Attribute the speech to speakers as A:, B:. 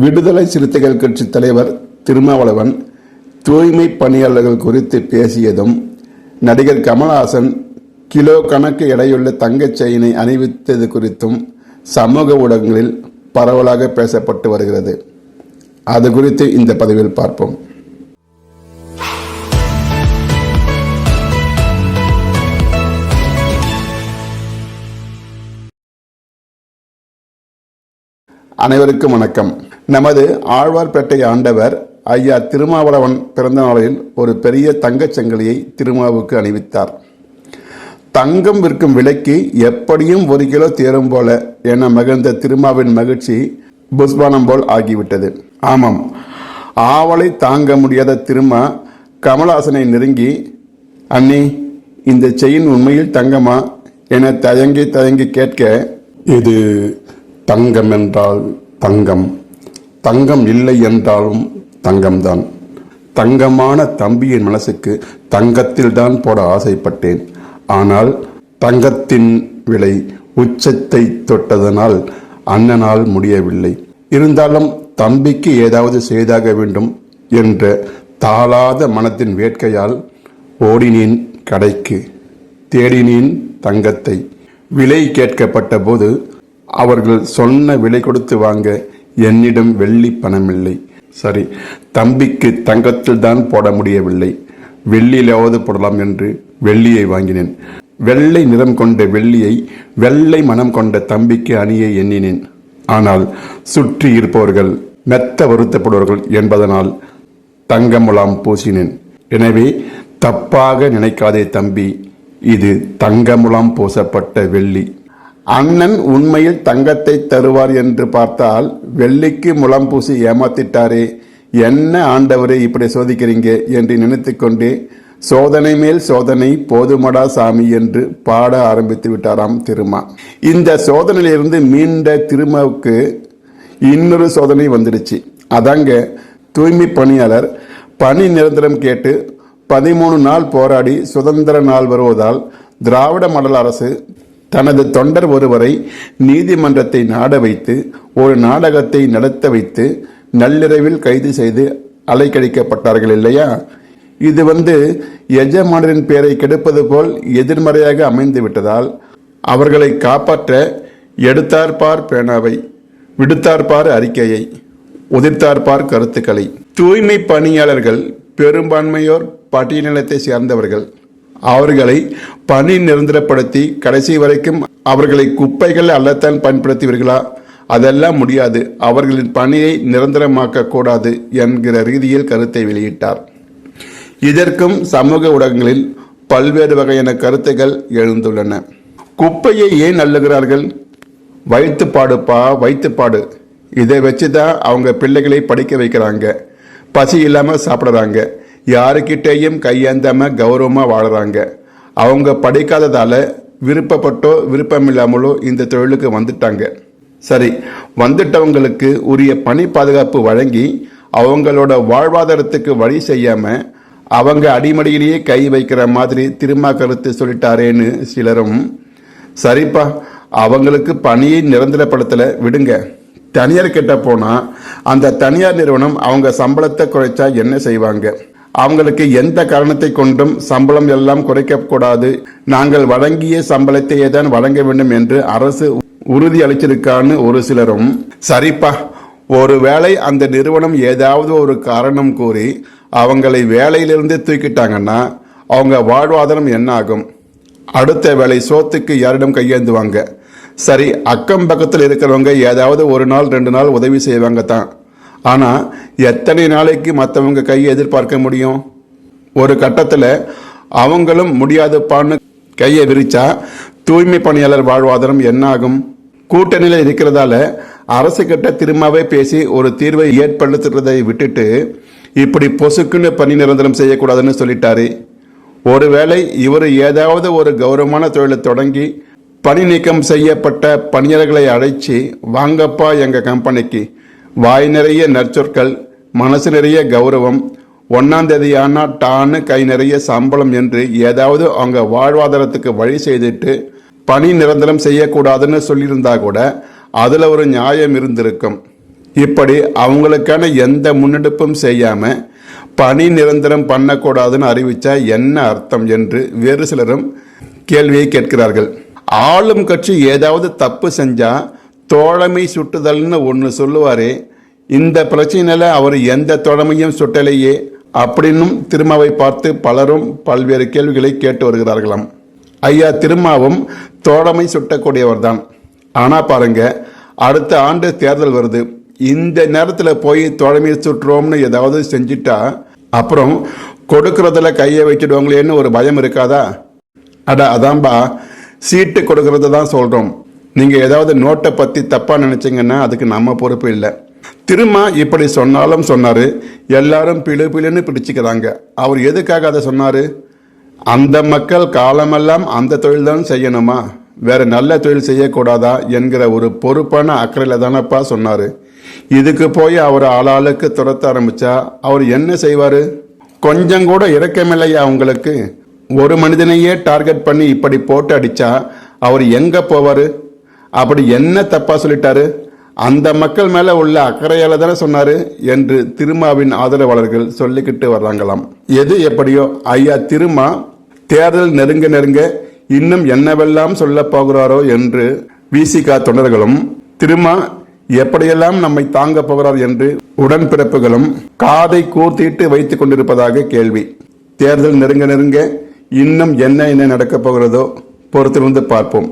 A: விடுதலை சிறுத்தைகள் கட்சி தலைவர் திருமாவளவன் தூய்மை பணியாளர்கள் குறித்து பேசியதும் நடிகர் கமல்ஹாசன் கிலோ கணக்கு எடையுள்ள தங்கச் செயினை அணிவித்தது குறித்தும் சமூக ஊடகங்களில் பரவலாக பேசப்பட்டு வருகிறது. அது குறித்து இந்த பதிவில் பார்ப்போம். அனைவருக்கும் வணக்கம். நமது ஆழ்வார்பேட்டை ஆண்டவர் ஐயா திருமாவளவன் பிறந்த நாளில் ஒரு பெரிய தங்கச் சங்கிலியை திருமாவுக்கு அணிவித்தார். தங்கம் விற்கும் விலைக்கு எப்படியும் ஒரு கிலோ தேரும் போல என மகிழ்ந்த திருமாவின் மகிழ்ச்சி புஷ்பானம் போல் ஆகிவிட்டது. ஆமாம் ஆவலை தாங்க முடியாத திருமா கமலஹாசனை நெருங்கி அண்ணி இந்த செயின் உண்மையில் தங்கமா? என தயங்கி தயங்கி கேட்க இது தங்கம் என்றால் தங்கம். தங்கம் இல்லை என்றாலும் தங்கம்தான். தங்கமான தம்பியின் மனசுக்கு தங்கத்தில் தான் போட ஆசைப்பட்டேன். ஆனால் தங்கத்தின் விலை உச்சத்தை தொட்டதனால் அண்ணனால் முடியவில்லை. இருந்தாலும் தம்பிக்கு ஏதாவது செய்தாக வேண்டும் என்ற தாளாத மனத்தின் வேட்கையால் ஓடினேன் கடைக்கு. தேடினேன் தங்கத்தை. விலை கேட்கப்பட்ட போது அவர்கள் சொன்ன விலை கொடுத்து வாங்க என்னிடம் வெள்ளி பணமில்லை. சரி தம்பிக்கு தங்கத்தில் தான் போட முடியவில்லை. வெள்ளியிலாவது போடலாம் என்று வெள்ளியை வாங்கினேன். வெள்ளை நிறம் கொண்ட வெள்ளியை வெள்ளை மனம் கொண்ட தம்பிக்கு அணிய எண்ணினேன். ஆனால் சுற்றி இருப்பவர்கள் மெத்த வருத்தப்படுவார்கள் என்பதனால் தங்கமுலாம் பூசினேன். எனவே தப்பாக நினைக்காதே தம்பி இது தங்கமுலாம் பூசப்பட்ட வெள்ளி. அண்ணன் உண்மையில் தங்கத்தை தருவார் என்று பார்த்தால் வெள்ளிக்கு முலாம் பூசி ஏமாத்திட்டாரே என்ன ஆண்டவரே இப்படி சோதிக்கிறீங்க என்று நினைத்துக்கொண்டே சோதனை மேல் சோதனை போதுமடா சாமி என்று பாட ஆரம்பித்து விட்டாராம் திருமா. இந்த சோதனையிலிருந்து மீண்ட திருமாவுக்கு இன்னொரு சோதனை வந்துடுச்சு. அதாங்க தூய்மை பணியாளர் பணி நிரந்தரம் கேட்டு பதிமூணு நாள் போராடி சுதந்திர நாள் வருவதால் திராவிட மண்டல அரசு தனது தொண்டர் ஒருவரை நீதிமன்றத்தை நாட வைத்து ஒரு நாடகத்தை நடத்த வைத்து நள்ளிரவில் கைது செய்து அலைக்கழிக்கப்பட்டார்கள் இல்லையா? இது வந்து எஜமானரின் பெயரை கெடுப்பது போல் எதிர்மறையாக அமைந்து விட்டதால் அவர்களை காப்பாற்ற எடுத்தார்பார் பேனாவை விடுத்தார்பார் அறிக்கையை உதிர்த்தார்பார் கருத்துக்களை. தூய்மை பணியாளர்கள் பெரும்பான்மையோர் பட்டியலினத்தை சேர்ந்தவர்கள். அவர்களை பணி நிரந்தரப்படுத்தி கடைசி வரைக்கும் அவர்களை குப்பைகள் அல்லத்தான் பயன்படுத்துவீர்களா? அதெல்லாம் முடியாது. அவர்களின் பணியை நிரந்தரமாக்க கூடாது என்கிற ரீதியில் கருத்தை வெளியிட்டார். இதற்கும் சமூக ஊடகங்களில் பல்வேறு வகையான கருத்துகள் எழுந்துள்ளன. குப்பையை ஏன் அள்ளுகிறார்கள்? வைத்துப்பாடுப்பா வைத்துப்பாடு இதை வச்சு தான் அவங்க பிள்ளைகளை படிக்க வைக்கிறாங்க. பசி இல்லாமல் சாப்பிட்றாங்க. யாருக்கிட்டேயும் கையேந்தாம கௌரவமாக வாழ்கிறாங்க அவங்க படிக்காததால் விருப்பப்பட்டோ விருப்பமில்லாமலோ இந்த தொழிலுக்கு வந்துட்டாங்க. சரி வந்துட்டவங்களுக்கு உரிய பணி பாதுகாப்பு வழங்கி அவங்களோட வாழ்வாதாரத்துக்கு வழி செய்யாமல் அவங்க அடிமடியிலேயே கை வைக்கிற மாதிரி திருமா கருத்து சொல்லிட்டாரேன்னு சிலரும் சரிப்பா அவங்களுக்கு பணியை நிரந்தரப்படுத்தல விடுங்க. தனியார் கிட்ட போனால் அந்த தனியார் நிறுவனம் அவங்க சம்பளத்தை குறைச்சா என்ன செய்வாங்க? அவங்களுக்கு எந்த காரணத்தை கொண்டும் சம்பளம் எல்லாம் குறைக்கக்கூடாது. நாங்கள் வழங்கிய சம்பளத்தையே தான் வழங்க வேண்டும் என்று அரசு உறுதி அளிச்சிருக்கான்னு ஒரு சிலரும். சரிப்பா ஒருவேளை அந்த நிறுவனம் ஏதாவது ஒரு காரணம் கூறி அவங்களை வேலையிலிருந்து தூக்கிட்டாங்கன்னா அவங்க வாழ்வாதாரம் என்ன ஆகும்? அடுத்த வேலை சோத்துக்கு யாரிடம் கையேந்துவாங்க? சரி அக்கம் பக்கத்தில் இருக்கிறவங்க ஏதாவது ஒரு நாள் ரெண்டு நாள் உதவி செய்வாங்க தான். ஆனால் எத்தனை நாளைக்கு மற்றவங்க கையை எதிர்பார்க்க முடியும்? ஒரு கட்டத்தில் அவங்களும் முடியாதுப்பான்னு கையை விரிச்சா தூய்மை பணியாளர் வாழ்வாதாரம் என்ன ஆகும் கூட்டணியில் இருக்கிறதால அரசு கிட்ட திரும்பவே பேசி ஒரு தீர்வை ஏற்படுத்துறதை விட்டுட்டு இப்படி பொசுக்குன்னு பணி நிரந்தரம் செய்யக்கூடாதுன்னு சொல்லிட்டாரு. ஒருவேளை இவர் ஏதாவது ஒரு கௌரவமான தொழிலை தொடங்கி பணி நீக்கம் செய்யப்பட்ட பணியாளர்களை அழைச்சி வாங்கப்பா எங்கள் கம்பெனிக்கு வாய் நிறைய நற்சொற்கள் மனசு நிறைய கௌரவம் ஒன்னாம் தேதி டான்னு கை நிறைய சம்பளம் என்று ஏதாவது அவங்க வாழ்வாதாரத்துக்கு வழி செய்துட்டு பணி நிரந்தரம் செய்யக்கூடாதுன்னு சொல்லியிருந்தா கூட அதில் ஒரு நியாயம் இருந்திருக்கும். இப்படி அவங்களுக்கான எந்த முன்னெடுப்பும் செய்யாமல் பணி நிரந்தரம் பண்ணக்கூடாதுன்னு அறிவித்தா என்ன அர்த்தம் என்று வேறு சிலரும் கேள்வியை கேட்கிறார்கள். ஆளும் கட்சி ஏதாவது தப்பு செஞ்சால் தோழமை சுட்டுதல்னு ஒன்று சொல்லுவார் இந்த பிரச்சனையில் அவர் எந்த தோழமையும் சுட்டலையே அப்படின்னும் திருமாவை பார்த்து பலரும் பல்வேறு கேள்விகளை கேட்டு வருகிறார்களாம். ஐயா திருமாவும் தோழமை சுட்டக்கூடியவர் தான் ஆனால் பாருங்க அடுத்த ஆண்டு தேர்தல் வருது. இந்த நேரத்தில் போய் தோழமை சுற்றுறோம்னு ஏதாவது செஞ்சிட்டா அப்புறம் கொடுக்கறதுல கையை வச்சிடுவாங்களேன்னு ஒரு பயம் இருக்காதா? அட அதான்பா சீட்டு கொடுக்கறது தான் சொல்கிறோம் நீங்கள் ஏதாவது நோட்டை பற்றி தப்பாக நினச்சிங்கன்னா அதுக்கு நம்ம பொறுப்பு இல்லை. திரும்ப இப்படி சொன்னாலும் சொன்னார் எல்லாரும் பிழு பிழுன்னு பிடிச்சிக்கிறாங்க. அவர் எதுக்காக அதை சொன்னார்? அந்த மக்கள் காலமெல்லாம் அந்த தொழில் தான் செய்யணுமா? வேற நல்ல தொழில் செய்யக்கூடாதா என்கிற ஒரு பொறுப்பான அக்கறையில் தானப்பா சொன்னார். இதுக்கு போய் அவர் ஆளாளுக்கு துரத்த ஆரம்பித்தா அவர் என்ன செய்வார்? கொஞ்சம் கூட இறக்கமில்லையா உங்களுக்கு? ஒரு மனிதனையே டார்கெட் பண்ணி இப்படி போட்டு அடித்தா அவர் எங்கே போவார்? அப்படி என்ன தப்பா சொல்லிட்டாரு? அந்த மக்கள் மேல உள்ள அக்கறையால தானே சொன்னாரு என்று திருமாவின் ஆதரவாளர்கள் சொல்லிக்கிட்டு வர்றாங்களாம். எது எப்படியோ? ஐயா திருமா தேர்தல் நெருங்க நெருங்க இன்னும் என்னவெல்லாம் சொல்ல போகிறாரோ என்று விசிகா தொண்டர்களும் திருமா எப்படியெல்லாம் நம்மை தாங்க போகிறார் என்று உடன்பிறப்புகளும் காதை கூர்த்திட்டு வைத்துக் கொண்டிருப்பதாக கேள்வி. தேர்தல் நெருங்க நெருங்க இன்னும் என்ன என்ன நடக்கப் போகிறதோ பொறுத்திருந்து பார்ப்போம்.